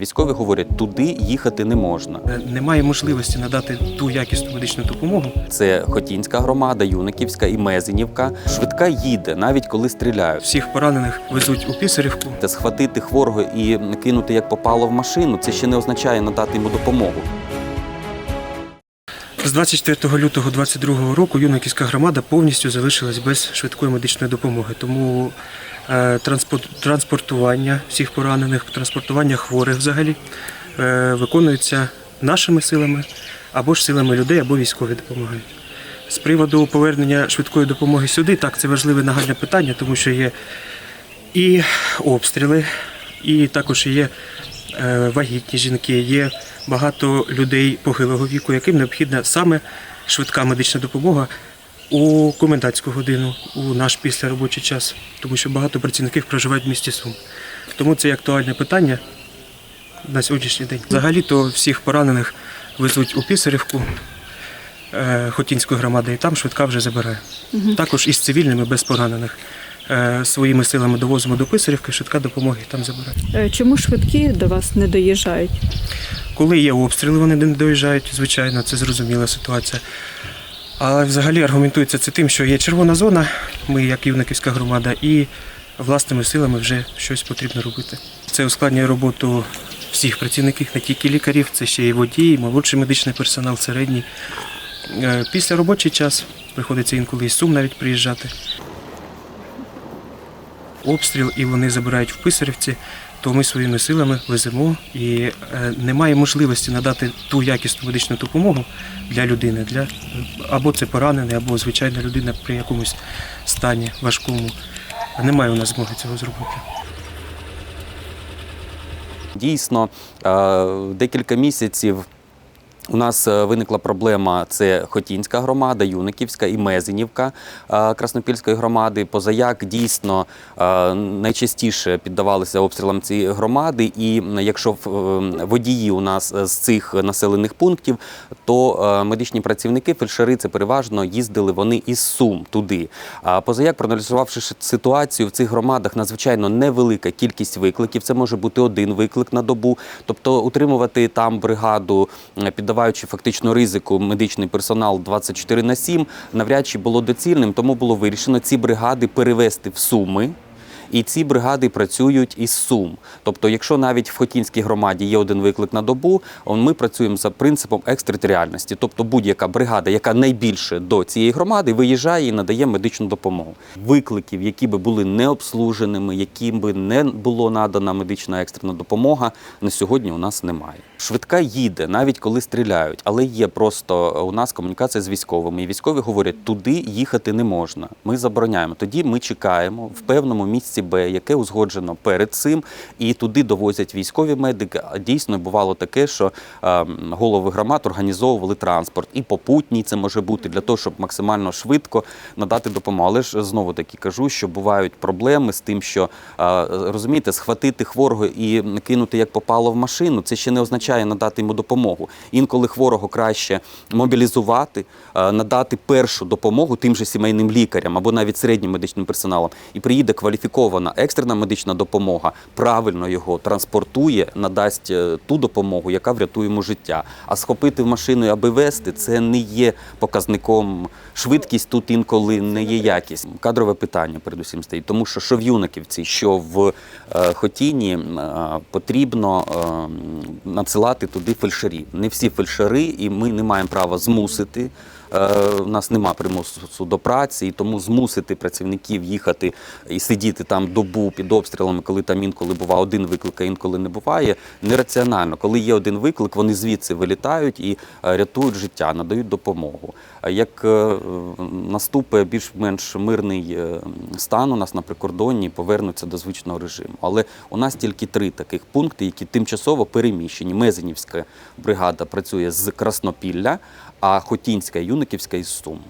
Військові говорять, туди їхати не можна. Е, Немає можливості надати ту якісну медичну допомогу. Це Хотінська громада, Юниківська і Мезенівка. Швидка їде, навіть коли стріляють. Всіх поранених везуть у Пісарівку. Та схватити хворого і кинути як попало в машину, це ще не означає надати йому допомогу. З 24 лютого 2022 року Юнаківська громада повністю залишилась без швидкої медичної допомоги. Тому е, транспорт, транспортування всіх поранених, транспортування хворих взагалі е, виконується нашими силами або ж силами людей, або військові допомагають. З приводу повернення швидкої допомоги сюди, так, це важливе нагальне питання, тому що є і обстріли, і також є вагітні жінки, є багато людей похилого віку, яким необхідна саме швидка медична допомога у комендантську годину, у наш післяробочий час, тому що багато працівників проживають в місті Сум. Тому це актуальне питання на сьогоднішній день. Взагалі-то всіх поранених везуть у Пісарівку е, Хотінської громади, і там швидка вже забирає. Також із цивільними без поранених. Е, Своїми силами довозимо до Писарівки, швидка допомога їх там забирає. Е, Чому швидкі до вас не доїжджають? Коли є обстріли, вони не доїжджають, звичайно, це зрозуміла ситуація. Але взагалі аргументується це тим, що є червона зона, ми, як Юнаківська громада, і власними силами вже щось потрібно робити. Це ускладнює роботу всіх працівників, не тільки лікарів, це ще й водії, молодший медичний персонал, середній. Е, Після робочий час приходиться інколи із Сум навіть приїжджати. Обстріл і вони забирають в Писарівці, то ми своїми силами веземо і е, немає можливості надати ту якісну медичну допомогу для людини, для або це поранений, або звичайна людина при якомусь стані важкому. Немає у нас змоги цього зробити. Дійсно, е, декілька місяців. У нас е, виникла проблема: це Хотінська громада, Юниківська і Мезенівка е, Краснопільської громади. Позаяк дійсно е, найчастіше піддавалися обстрілам ці громади. І якщо водії у нас з цих населених пунктів, то медичні працівники, фельдшери, це переважно їздили вони із Сум туди. А позаяк, проаналізувавши ситуацію в цих громадах, надзвичайно невелика кількість викликів. Це може бути один виклик на добу. Тобто утримувати там бригаду, е, піддаваючи фактично ризику медичний персонал 24 на 7, навряд чи було доцільним. Тому було вирішено ці бригади перевести в Суми. І ці бригади працюють із Сум. Тобто, якщо навіть в Хотінській громаді є один виклик на добу, ми працюємо за принципом екстратеріальності. Тобто будь-яка бригада, яка найбільше до цієї громади, виїжджає і надає медичну допомогу. Викликів, які би були не обслуженими, яким би не було надана медична екстрена допомога, на сьогодні у нас немає. Швидка їде, навіть коли стріляють, але є просто у нас комунікація з військовими. І військові говорять, туди їхати не можна. Ми забороняємо. Тоді ми чекаємо в певному місці Б, яке узгоджено перед цим, і туди довозять військові медики. Дійсно бувало таке, що голови громад організовували транспорт і попутній це може бути для того, щоб максимально швидко надати допомогу. Але ж знову таки кажу, що бувають проблеми з тим, що розумієте, схватити хворого і кинути як попало в машину, це ще не означає надати йому допомогу. Інколи хворого краще мобілізувати, надати першу допомогу тим же сімейним лікарям або навіть середнім медичним персоналом. І приїде кваліфікована екстрена медична допомога, правильно його транспортує, надасть е, ту допомогу, яка врятує йому життя. А схопити в машину, аби вести, це не є показником. Швидкість тут інколи не є якість. Кадрове питання передусім стоїть, тому що що в Юнаківці, що в е, Хотіні е, потрібно надсилати туди фельдшерів. Не всі фельдшери, і ми не маємо права змусити. Е, У нас нема примусу до праці, і тому змусити працівників їхати і сидіти там добу під обстрілами, коли там інколи буває один виклик, а інколи не буває, нераціонально. Коли є один виклик, вони звідси вилітають і е, рятують життя, надають допомогу. Як е, наступить більш-менш мирний е, стан у нас на прикордонні, повернуться до звичного режиму. Але у нас тільки три таких пункти, які тимчасово переміщені. Мезенівська бригада працює з Краснопілля, а Хотінська і Юниківська із Сум.